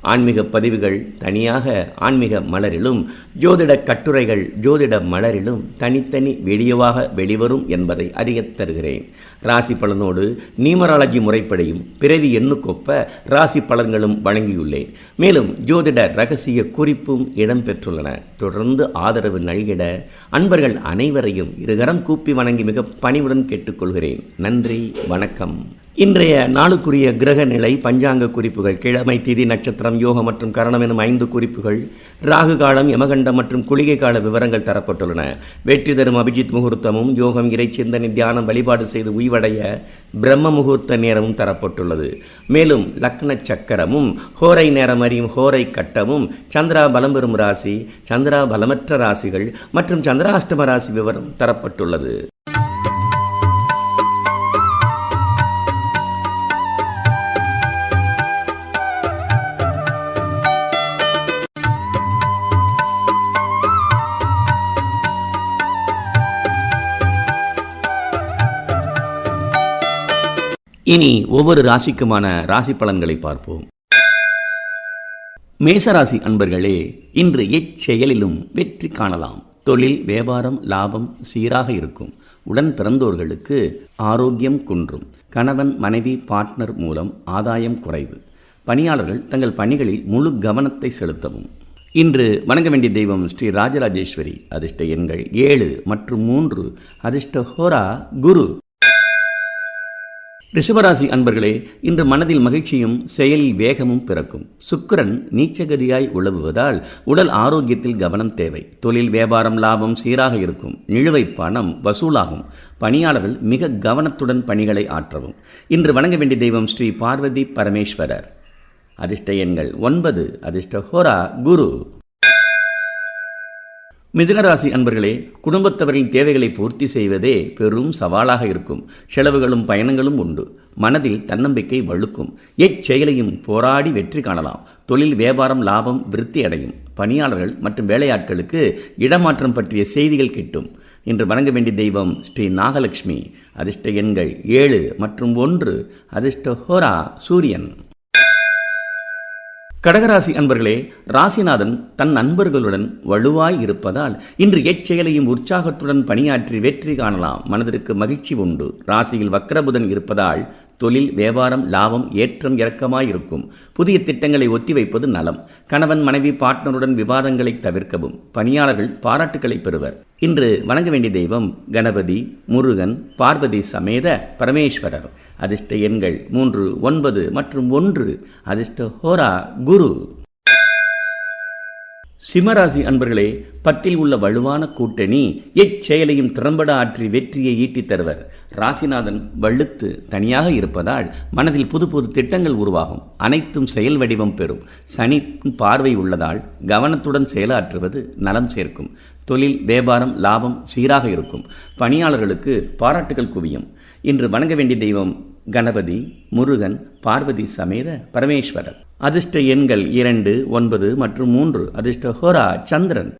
ஆன்மீக பதிவுகள் தனியாக ஆன்மீக மலரிலும் ஜோதிட கட்டுரைகள் ஜோதிட மலரிலும் தனித்தனி வீடியோவாக வெளிவரும் என்பதை அறியத் தருகிறேன். ராசி பலனோடு நியூமராலஜி முறைப்படியும் பிறவி எண்ணுக்கொப்ப ராசி பலன்களும் வழங்கியுள்ளேன். மேலும் ஜோதிட ரகசிய குறிப்பும் இடம்பெற்றுள்ளன. தொடர்ந்து ஆதரவு நல்கிட அன்பர்கள் அனைவரையும் இருகரம் கூப்பி வணங்கி மிக பணிவுடன் கேட்டுக்கொள்கிறேன். நன்றி வணக்கம். இன்றைய நாளுக்குரிய கிரக நிலை பஞ்சாங்க குறிப்புகள் கிழமை திதி நட்சத்திரம் யோகம் மற்றும் கரணம் எனும் ஐந்து குறிப்புகள் ராகு காலம் யமகண்டம் மற்றும் குளிகை கால விவரங்கள் தரப்பட்டுள்ளன. வெற்றி தரும் அபிஜித் முகூர்த்தமும் யோகம் இறை சிந்தனை தியானம் வழிபாடு செய்து உய்வடைய பிரம்ம முகூர்த்த நேரமும் தரப்பட்டுள்ளது. மேலும் லக்ன சக்கரமும் ஹோரை நேரம் அறியும் ஹோரை கட்டமும் சந்திரா பலம் பெறும் ராசி சந்திரா பலமற்ற ராசிகள் மற்றும் சந்திராஷ்டம ராசி விவரம் தரப்பட்டுள்ளது. இனி ஒவ்வொரு ராசிக்குமான ராசி பலன்களை பார்ப்போம். மேசராசி அன்பர்களே இன்று எச்செயலிலும் வெற்றி காணலாம். தொழில் வியாபாரம் லாபம் சீராக இருக்கும். உடன் பிறந்தோர்களுக்கு ஆரோக்கியம் குன்றும். கணவன் மனைவி பார்ட்னர் மூலம் ஆதாயம் குறைவு. பணியாளர்கள் தங்கள் பணிகளில் முழு கவனத்தை செலுத்தவும். இன்று வணங்க வேண்டிய தெய்வம் ஸ்ரீ ராஜராஜேஸ்வரி. அதிர்ஷ்ட எண்கள் ஏழு மற்றும் மூன்று. அதிர்ஷ்ட ஹோரா குரு. ரிஷபராசி அன்பர்களே இன்று மனதில் மகிழ்ச்சியும் செயலில் வேகமும் பிறக்கும். சுக்கரன் நீச்சகதியாய் உழவுவதால் உடல் ஆரோக்கியத்தில் கவனம் தேவை. தொழில் வியாபாரம் லாபம் சீராக இருக்கும். நிலுவை பணம் வசூலாகும். பணியாளர்கள் மிக கவனத்துடன் பணிகளை ஆற்றவும். இன்று வணங்க வேண்டிய தெய்வம் ஸ்ரீ பார்வதி பரமேஸ்வரர். அதிர்ஷ்ட எண்கள் ஒன்பது. அதிர்ஷ்ட ஹோரா குரு. மிதுனராசி அன்பர்களே குடும்பத்தவரின் தேவைகளை பூர்த்தி செய்வதே பெரும் சவாலாக இருக்கும். செலவுகளும் பயணங்களும் உண்டு. மனதில் தன்னம்பிக்கை வழுக்கும். எச்செயலையும் போராடி வெற்றி காணலாம். தொழில் வியாபாரம் லாபம் விருத்தி அடையும். பணியாளர்கள் மற்றும் வேலையாட்களுக்கு இடமாற்றம் பற்றிய செய்திகள் கிட்டும். இன்று வணங்க வேண்டிய தெய்வம் ஸ்ரீ நாகலட்சுமி. அதிர்ஷ்ட எண்கள் ஏழு மற்றும் ஒன்று. அதிர்ஷ்ட ஹோரா சூரியன். கடகராசி அன்பர்களே ராசிநாதன் தன் நண்பர்களுடன் வலுவாய் இருப்பதால் இன்று எச்செயலையும் உற்சாகத்துடன் பணியாற்றி வெற்றி காணலாம். மனதிற்கு மகிழ்ச்சி உண்டு. ராசியில் வக்கரபுதன் இருப்பதால் தொழில் வியாபாரம் லாபம் ஏற்றம் இறக்கமாயிருக்கும். புதிய திட்டங்களை ஒத்திவைப்பது நலம். கணவன் மனைவி பார்ட்னருடன் விவாதங்களை தவிர்க்கவும். பணியாளர்கள் பாராட்டுகளை பெறுவர். இன்று வணங்க வேண்டிய தெய்வம் கணபதி முருகன் பார்வதி சமேத பரமேஸ்வரர். அதிர்ஷ்ட எண்கள் மூன்று ஒன்பது மற்றும் ஒன்று. அதிர்ஷ்ட ஹோரா குரு. சிம்மராசி அன்பர்களே பத்தில் உள்ள வலுவான கூட்டணி எச்செயலையும் திறம்பட ஆற்றி வெற்றியை ஈட்டித் தருவர். ராசிநாதன் வழுத்து தனியாக இருப்பதால் மனதில் புது புது திட்டங்கள் உருவாகும். அனைத்தும் செயல் வடிவம் பெறும். சனி பார்வை உள்ளதால் கவனத்துடன் செயலாற்றுவது நலம் சேர்க்கும். தொழில் வியாபாரம் லாபம் சீராக இருக்கும். பணியாளர்களுக்கு பாராட்டுகள் குவியும். இன்று வணங்க வேண்டிய தெய்வம் கணபதி முருகன் பார்வதி சமேத பரமேஸ்வரர். அதிர்ஷ்ட எண்கள் இரண்டு ஒன்பது மற்றும் மூன்று. அதிர்ஷ்ட ஹோரா சந்திரன்.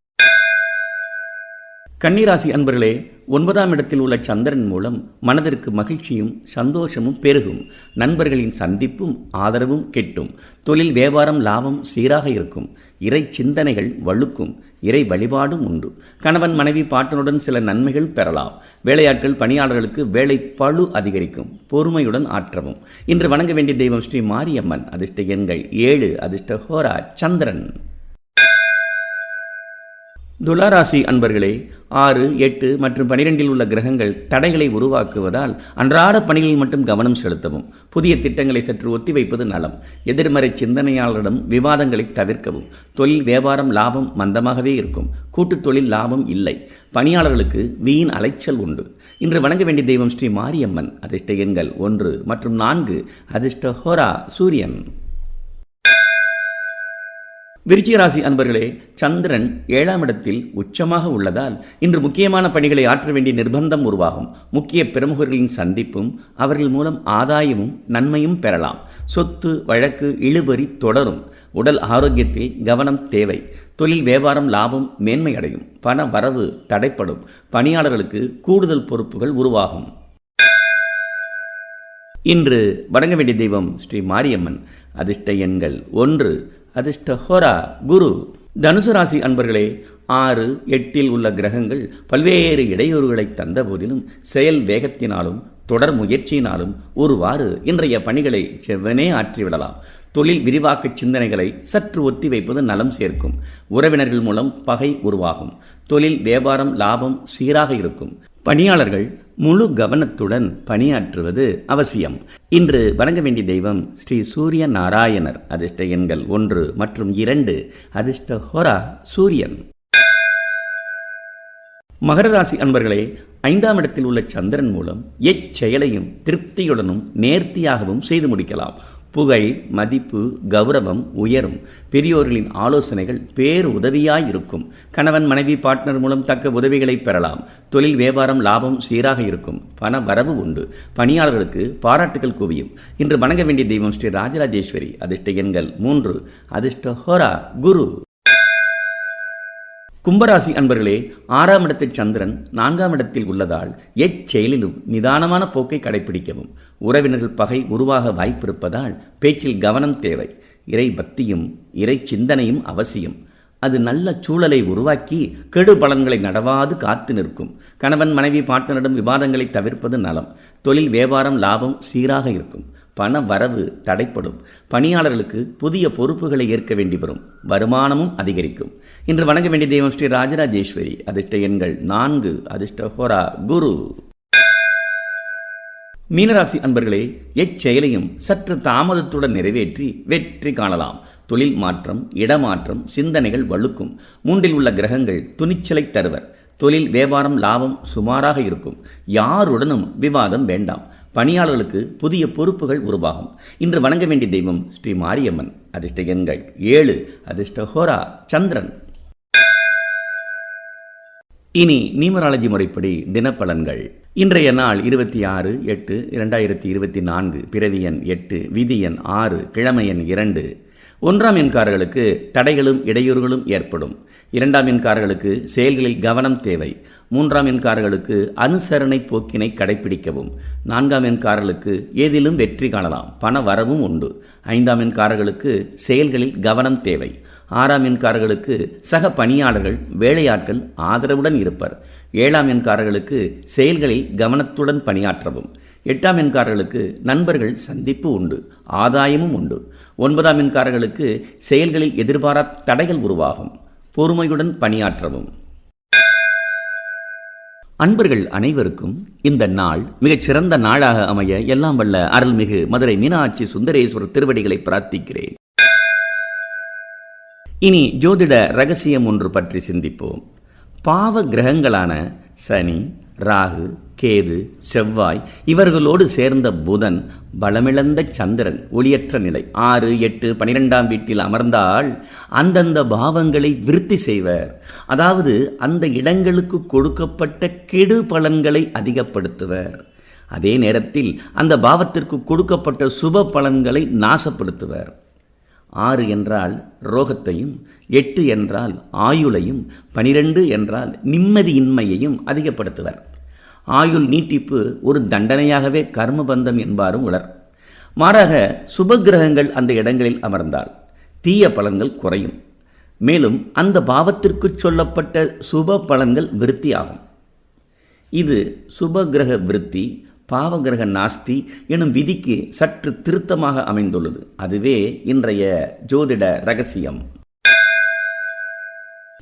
கன்னிராசி அன்பர்களே ஒன்பதாம் இடத்தில் உள்ள சந்திரன் மூலம் மனதிற்கு மகிழ்ச்சியும் சந்தோஷமும் பெருகும். நண்பர்களின் சந்திப்பும் ஆதரவும் கெட்டும். தொழில் வியாபாரம் லாபம் சீராக இருக்கும். இறை சிந்தனைகள் வழுக்கும். இறை வழிபாடும் உண்டு. கணவன் மனைவி பாட்டனுடன் சில நன்மைகள் பெறலாம். வேலையாட்கள் பணியாளர்களுக்கு வேலை பழு அதிகரிக்கும். பொறுமையுடன் ஆற்றவும். இன்று வணங்க வேண்டிய தெய்வம் ஸ்ரீ மாரியம்மன். அதிர்ஷ்ட எண்கள் ஏழு. அதிர்ஷ்ட ஹோரா. சந்திரன். துளாராசி அன்பர்களே ஆறு எட்டு மற்றும் பனிரெண்டில் உள்ள கிரகங்கள் தடைகளை உருவாக்குவதால் அன்றாட பணிகளில் மட்டும் கவனம் செலுத்தவும் புதிய திட்டங்களை சற்று ஒத்திவைப்பது நலம். எதிர்மறை சிந்தனையாளரிடம் விவாதங்களை தவிர்க்கவும் தொழில் வியாபாரம் லாபம் மந்தமாகவே இருக்கும். கூட்டுத் தொழில் லாபம் இல்லை. பணியாளர்களுக்கு வீண் அலைச்சல் உண்டு. இன்று வணங்க வேண்டிய தெய்வம் ஸ்ரீ மாரியம்மன். அதிர்ஷ்ட எண்கள் ஒன்று மற்றும் நான்கு. அதிர்ஷ்ட ஹோரா சூரியன். விருச்சிகராசி அன்பர்களே சந்திரன் ஏழாம் இடத்தில் உச்சமாக உள்ளதால் இன்று முக்கியமான பணிகளை ஆற்ற வேண்டிய நிர்பந்தம் உருவாகும். முக்கிய பிரமுகர்களின் சந்திப்பும் அவர்கள் மூலம் ஆதாயமும் நன்மையும் பெறலாம். சொத்து வழக்கு இழுபறி தொடரும். உடல் ஆரோக்கியத்தில் கவனம் தேவை. தொழில் வியாபாரம் லாபம் மேன்மை அடையும். பண வரவு தடைப்படும். பணியாளர்களுக்கு கூடுதல் பொறுப்புகள் உருவாகும். இன்று வணங்க வேண்டிய தெய்வம் ஸ்ரீ மாரியம்மன். அதிர்ஷ்ட எண்கள் ஒன்று அதிர்ஷ்ட ஹோரா குரு. தனுசு ராசி அன்பர்களே ஆறு எட்டில் உள்ள கிரகங்கள் பல்வேறு இடையூறுகளை தந்த போதிலும் செயல் வேகத்தினாலும் தொடர் முயற்சியினாலும் ஒருவாறு இன்றைய பணிகளை செவ்வனே ஆற்றிவிடலாம். தொழில் விரிவாக்க சிந்தனைகளை சற்று ஒத்தி வைப்பது நலம் சேர்க்கும். உறவினர்கள் மூலம் பகை உருவாகும். தொழில் வியாபாரம் லாபம் சீராக இருக்கும். பணியாளர்கள் முழு கவனத்துடன் பணியாற்றுவது அவசியம். இன்று வணங்க வேண்டிய தெய்வம் ஸ்ரீ சூரிய நாராயணர் அதிர்ஷ்ட எண்கள் ஒன்று மற்றும் இரண்டு. அதிர்ஷ்ட ஹோரா சூரியன். மகர ராசி அன்பர்களே ஐந்தாம் இடத்தில் உள்ள சந்திரன் மூலம் எச்செயலையும் திருப்தியுடனும் நேர்த்தியாகவும் செய்து முடிக்கலாம். புகழ் மதிப்பு கௌரவம் உயரும். பெரியோர்களின் ஆலோசனைகள் பேர் உதவியாய் இருக்கும் கணவன் மனைவி பார்ட்னர் மூலம் தக்க உதவிகளை பெறலாம். தொழில் வியாபாரம் லாபம் சீராக இருக்கும். பண வரவு உண்டு. பணியாளர்களுக்கு பாராட்டுகள் குவியும். இன்று வணங்க வேண்டிய தெய்வம் ஸ்ரீ ராஜராஜேஸ்வரி. அதிர்ஷ்ட எண்கள் மூன்று. அதிர்ஷ்ட ஹோரா குரு. கும்பராசி அன்பர்களே ஆறாம் இடத்தில் சந்திரன் நான்காம் இடத்தில் உள்ளதால் எச்செயலிலும் நிதானமான போக்கை கடைபிடிக்கவும் உறவினர்கள் பகை உருவாக வாய்ப்பிருப்பதால் பேச்சில் கவனம் தேவை. இறை பக்தியும் இறை சிந்தனையும் அவசியம். அது நல்ல சூழலை உருவாக்கி கெடு பலன்களை நடவாது காத்து நிற்கும். கணவன் மனைவி பாட்டனிடம் விவாதங்களை தவிர்ப்பது நலம். தொழில் வியாபாரம் லாபம் சீராக இருக்கும். பண வரவு தடைப்படும். பணியாளர்களுக்கு புதிய பொறுப்புகளை ஏற்க வேண்டி வரும் வருமானமும் அதிகரிக்கும். இன்று வணங்க வேண்டிய தெய்வம் ஸ்ரீ ராஜராஜேஸ்வரி. அதிர்ஷ்ட எண்கள் நான்கு. அதிர்ஷ்ட ஹோரா குரு. மீனராசி அன்பர்களே எச்செயலையும் சற்று தாமதத்துடன் நிறைவேற்றி வெற்றி காணலாம். தொழில் மாற்றம் இடமாற்றம் சிந்தனைகள் வலுக்கும். மூன்றில் உள்ள கிரகங்கள் துணிச்சலை தருவர். தொழில் வியாபாரம் லாபம் சுமாராக இருக்கும். யாருடனும் விவாதம் வேண்டாம். பணியாளர்களுக்கு புதிய பொறுப்புகள் உருவாகும். இன்று வணங்க வேண்டிய தெய்வம் ஸ்ரீ மாரியம்மன். அதிர்ஷ்ட எண்கள் ஏழு அதிர்ஷ்ட ஹோரா சந்திரன். இனி நியூமராலஜி முறைப்படி தினப்பலன்கள். இன்றைய நாள் இருபத்தி ஆறு எட்டு இரண்டாயிரத்தி இருபத்தி நான்கு பிறவி எண் எட்டு விதி எண் ஆறு கிழமை எண் இரண்டு. ஒன்றாம் எண்காரர்களுக்கு தடைகளும் இடையூறுகளும் ஏற்படும். இரண்டாம் எண்காரர்களுக்கு செயல்களில் கவனம் தேவை. மூன்றாம் எண்காரர்களுக்கு அனுசரணை போக்கினை கடைபிடிக்கவும் நான்காம் எண்காரர்களுக்கு ஏதிலும் வெற்றி காணலாம். பண வரவும் உண்டு. ஐந்தாம் எண்காரர்களுக்கு செயல்களில் கவனம் தேவை. ஆறாம் எண்காரர்களுக்கு சக பணியாளர்கள் வேலையாட்கள் ஆதரவுடன் இருப்பர். ஏழாம் எண்காரர்களுக்கு செயல்களில் கவனத்துடன் பணியாற்றவும். எட்டாம் எண்காரர்களுக்கு நண்பர்கள் சந்திப்பு உண்டு ஆதாயமும் உண்டு. ஒன்பதாம் எண்காரர்களுக்கு செயல்களில் எதிர்பாரா தடைகள் உருவாகும் பொறுமையுடன் பணியாற்றவும். அன்பர்கள் அனைவருக்கும் இந்த நாள் மிகச் சிறந்த நாளாக அமைய எல்லாம் வல்ல அருள்மிகு மதுரை மீனாட்சி சுந்தரேஸ்வரர் திருவடிகளை பிரார்த்திக்கிறேன். இனி ஜோதிட ரகசியம் ஒன்று பற்றி சிந்திப்போம். பாவ கிரகங்களான சனி ராகு கேது செவ்வாய் இவர்களோடு சேர்ந்த புதன் பலமிழந்த சந்திரன் ஒளியற்ற நிலை. ஆறு எட்டு பனிரெண்டாம் வீட்டில் அமர்ந்தால் அந்தந்த பாவங்களை விருத்தி செய்வர். அதாவது அந்த இடங்களுக்கு கொடுக்கப்பட்ட கெடு பலன்களை அதிகப்படுத்துவர். அதே நேரத்தில் அந்த பாவத்திற்கு கொடுக்கப்பட்ட சுப பலன்களை நாசப்படுத்துவர். ஆறு என்றால் ரோகத்தையும் எட்டு என்றால் ஆயுளையும் பனிரெண்டு என்றால் நிம்மதியின்மையையும் அதிகப்படுத்துவர். ஆயுள் நீட்டிப்பு ஒரு தண்டனையாகவே கர்மபந்தம் என்பாரும் உலர் மாறாக சுபகிரகங்கள் அந்த இடங்களில் அமர்ந்தால் தீய பலன்கள் குறையும். மேலும் அந்த பாவத்திற்கு சொல்லப்பட்ட சுப பலன்கள் விருத்தியாகும். இது சுபகிரக விருத்தி பாவகிரக நாஸ்தி எனும் விதிக்கு சற்று திருத்தமாக அமைந்துள்ளது. அதுவே இன்றைய ஜோதிட ரகசியம்.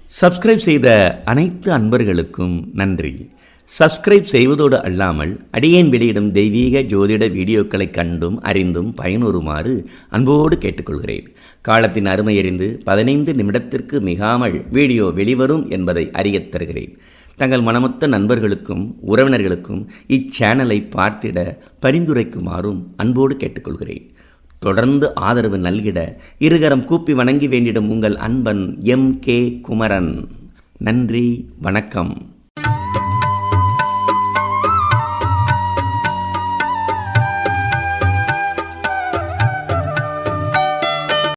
சப்ஸ்கிரைப் செய்த அனைத்து அன்பர்களுக்கும் நன்றி. சப்ஸ்கிரைப் செய்வதோடு அல்லாமல் அடியேன் வெளியிடும் தெய்வீக ஜோதிட வீடியோக்களை கண்டும் அறிந்தும் பயனுறுமாறு அன்போடு கேட்டுக்கொள்கிறேன். காலத்தின் அருமை அறிந்து பதினைந்து நிமிடத்திற்கு மிகாமல் வீடியோ வெளிவரும் என்பதை அறியத் தருகிறேன். தங்கள் மனமொத்த நண்பர்களுக்கும் உறவினர்களுக்கும் இச்சேனலை பார்த்திட பரிந்துரைக்குமாறும் அன்போடு கேட்டுக்கொள்கிறேன். தொடர்ந்து ஆதரவு நல்கிட இருகரம் கூப்பி வணங்கி வேண்டிடும் உங்கள் அன்பன் எம் கே குமரன். நன்றி வணக்கம்.